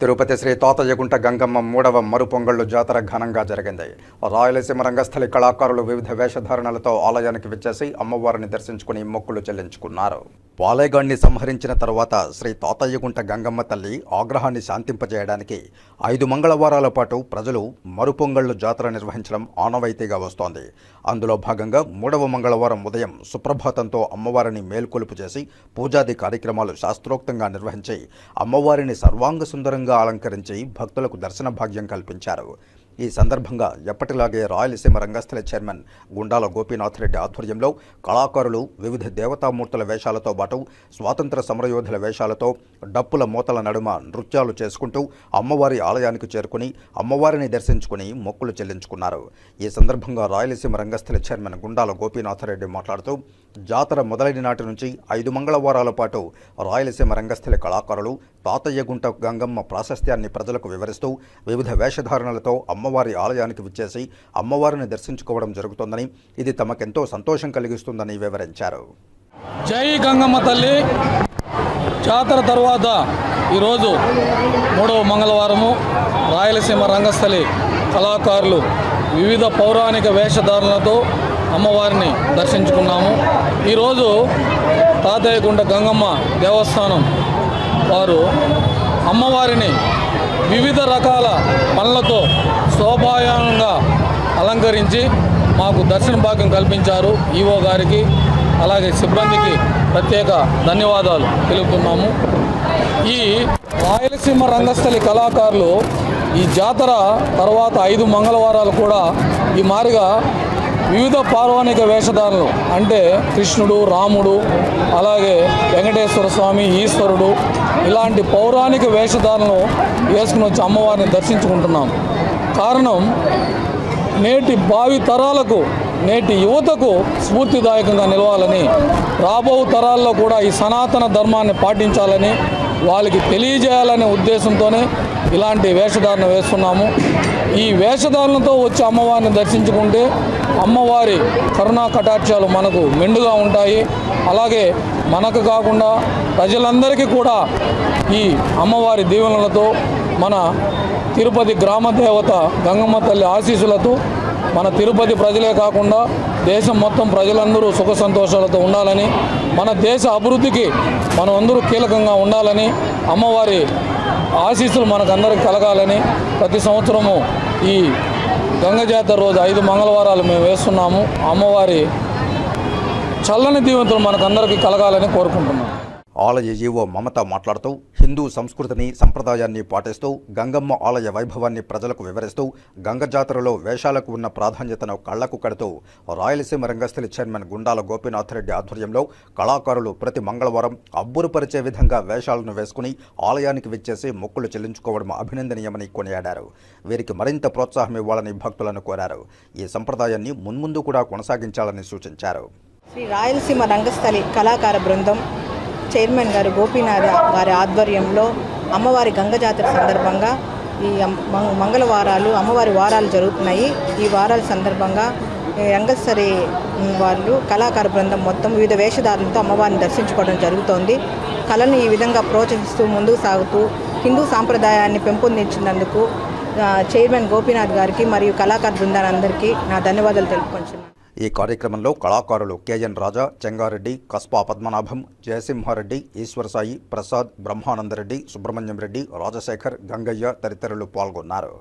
తిరుపతి శ్రీ తోతయ్యగుంట గంగమ్మ మూడవ మరుపొంగళ్ళు జాతర ఘనంగా జరిగింది. రాయలసీమ రంగస్థలి కళాకారులు వివిధ వేషధారణలతో ఆలయానికి విచ్చేసి అమ్మవారిని దర్శించుకుని మొక్కులు చెల్లించుకున్నారు. పాలేగాన్ని సంహరించిన తర్వాత శ్రీ తోతయ్యగుంట గంగమ్మ తల్లి ఆగ్రహాన్ని శాంతింపజేయడానికి ఐదు మంగళవారాల పాటు ప్రజలు మరుపొంగళ్ళు జాతర నిర్వహించడం ఆనవాయితీగా వస్తోంది. అందులో భాగంగా మూడవ మంగళవారం ఉదయం సుప్రభాతంతో అమ్మవారిని మేల్కొలుపు చేసి పూజాది కార్యక్రమాలు శాస్త్రోక్తంగా నిర్వహించి అమ్మవారిని సర్వాంగ సుందరంగా అలంకరించి భక్తులకు దర్శన భాగ్యం కల్పించారు. ఈ సందర్భంగా ఎప్పటిలాగే రాయలసీమ రంగస్థల చైర్మన్ గుండాల గోపీనాథ్ రెడ్డి ఆధ్వర్యంలో కళాకారులు వివిధ దేవతామూర్తుల వేషాలతో పాటు స్వాతంత్ర సమరయోధుల వేషాలతో డప్పుల మూతల నడుమ నృత్యాలు చేసుకుంటూ అమ్మవారి ఆలయానికి చేరుకుని అమ్మవారిని దర్శించుకుని మొక్కులు చెల్లించుకున్నారు. ఈ సందర్భంగా రాయలసీమ రంగస్థల చైర్మన్ గుండాల గోపీనాథ్ రెడ్డి మాట్లాడుతూ జాతర మొదలైన నాటి నుంచి ఐదు మంగళవారాల పాటు రాయలసీమ రంగస్థల కళాకారులు తాతయ్యగుంట గంగమ్మ ప్రాశస్త్యాన్ని ప్రజలకు వివరిస్తూ వివిధ వేషధారణలతో అమ్మవారి ఆలయానికి విచ్చేసి అమ్మవారిని దర్శించుకోవడం జరుగుతోందని ఇది తమకెంతో సంతోషం కలిగిస్తుందని వివరించారు. జై గంగమ్మ తల్లి. జాతర తర్వాత ఈరోజు మూడవ మంగళవారము రాయలసీమ రంగస్థలి కళాకారులు వివిధ పౌరాణిక వేషధారణలతో అమ్మవారిని దర్శించుకున్నాము. ఈరోజు తాతయ్యగుంట గంగమ్మ దేవస్థానం వారు అమ్మవారిని వివిధ రకాల పనులతో శోభాయంగా అలంకరించి మాకు దర్శన భాగ్యం కల్పించారు ఈవో గారికి అలాగే సిబ్బందికి ప్రత్యేక ధన్యవాదాలు తెలుపుతున్నాము. ఈ రాయలసీమ రంగస్థలి కళాకారులు ఈ జాతర తర్వాత ఐదు మంగళవారాలు కూడా ఈ మారిగా వివిధ పౌరాణిక వేషధారణలు అంటే కృష్ణుడు రాముడు అలాగే వెంకటేశ్వర స్వామి ఈశ్వరుడు ఇలాంటి పౌరాణిక వేషధారణలు వేసుకుని వచ్చి అమ్మవారిని దర్శించుకుంటున్నాం. కారణం నేటి భావి తరాలకు నేటి యువతకు స్ఫూర్తిదాయకంగా నిలవాలని రాబో తరాల్లో కూడా ఈ సనాతన ధర్మాన్ని పాటించాలని వాళ్ళకి తెలియజేయాలనే ఉద్దేశంతోనే ఇలాంటి వేషధారణ వేస్తున్నాము ఈ వేషధారణతో వచ్చి అమ్మవారిని దర్శించుకుంటే అమ్మవారి కరుణా కటాక్షాలు మనకు మెండుగా ఉంటాయి. అలాగే మనకు కాకుండా ప్రజలందరికీ కూడా ఈ అమ్మవారి దీవెనలతో మన తిరుపతి గ్రామ దేవత గంగమ్మ తల్లి ఆశీస్సులతో మన తిరుపతి ప్రజలే కాకుండా దేశం మొత్తం ప్రజలందరూ సుఖ సంతోషాలతో ఉండాలని మన దేశ అభివృద్ధికి మనం అందరూ కీలకంగా ఉండాలని అమ్మవారి ఆశీస్సులు మనకందరికి కలగాలని ప్రతి సంవత్సరము ఈ గంగ జాతర రోజు ఐదు మంగళవారాలు మేము వేస్తున్నాము. అమ్మవారి చల్లని దీవెంతులు మనకందరికీ కలగాలని కోరుకుంటున్నాము ఆలయ జీవో మమత మాట్లాడుతూ హిందూ సంస్కృతిని సంప్రదాయాన్ని పాటిస్తూ గంగమ్మ ఆలయ వైభవాన్ని ప్రజలకు వివరిస్తూ గంగ జాతరలో వేషాలకు ఉన్న ప్రాధాన్యతను కళ్ళకు కడుతూ రాయలసీమ రంగస్థలి చైర్మన్ గుండాల గోపీనాథ్ రెడ్డి ఆధ్వర్యంలో కళాకారులు ప్రతి మంగళవారం అబ్బురుపరిచే విధంగా వేషాలను వేసుకుని ఆలయానికి విచ్చేసి మొక్కులు చెల్లించుకోవడం అభినందనీయమని కొనియాడారు. వీరికి మరింత ప్రోత్సాహం ఇవ్వాలని భక్తులను కోరారు. ఈ సంప్రదాయాన్ని మున్ముందు కూడా కొనసాగించాలని సూచించారు. శ్రీ రాయలసీమ రంగస్థలి కళాకార బృందం చైర్మన్ గారు గోపీనాథ గారి ఆధ్వర్యంలో అమ్మవారి గంగ జాతర సందర్భంగా ఈ మంగళవారాలు అమ్మవారి వారాలు జరుగుతున్నాయి. ఈ వారాల సందర్భంగా ఈ వాళ్ళు కళాకార బృందం మొత్తం వివిధ వేషధారులతో అమ్మవారిని దర్శించుకోవడం జరుగుతోంది. కళను ఈ విధంగా ప్రోత్సహిస్తూ ముందుకు సాగుతూ హిందూ సాంప్రదాయాన్ని పెంపొందించినందుకు చైర్మన్ గోపీనాథ్ గారికి మరియు కళాకార బృందాలందరికీ నా ధన్యవాదాలు తెలుపుకుంటున్నాను. ఈ కార్యక్రమంలో కళాకారులు కేఎన్ రాజా చెంగారెడ్డి కస్పా పద్మనాభం జయసింహారెడ్డి ఈశ్వరసాయి ప్రసాద్ బ్రహ్మానందరెడ్డి సుబ్రహ్మణ్యం రెడ్డి రాజశేఖర్ గంగయ్య తదితరులు పాల్గొన్నారు.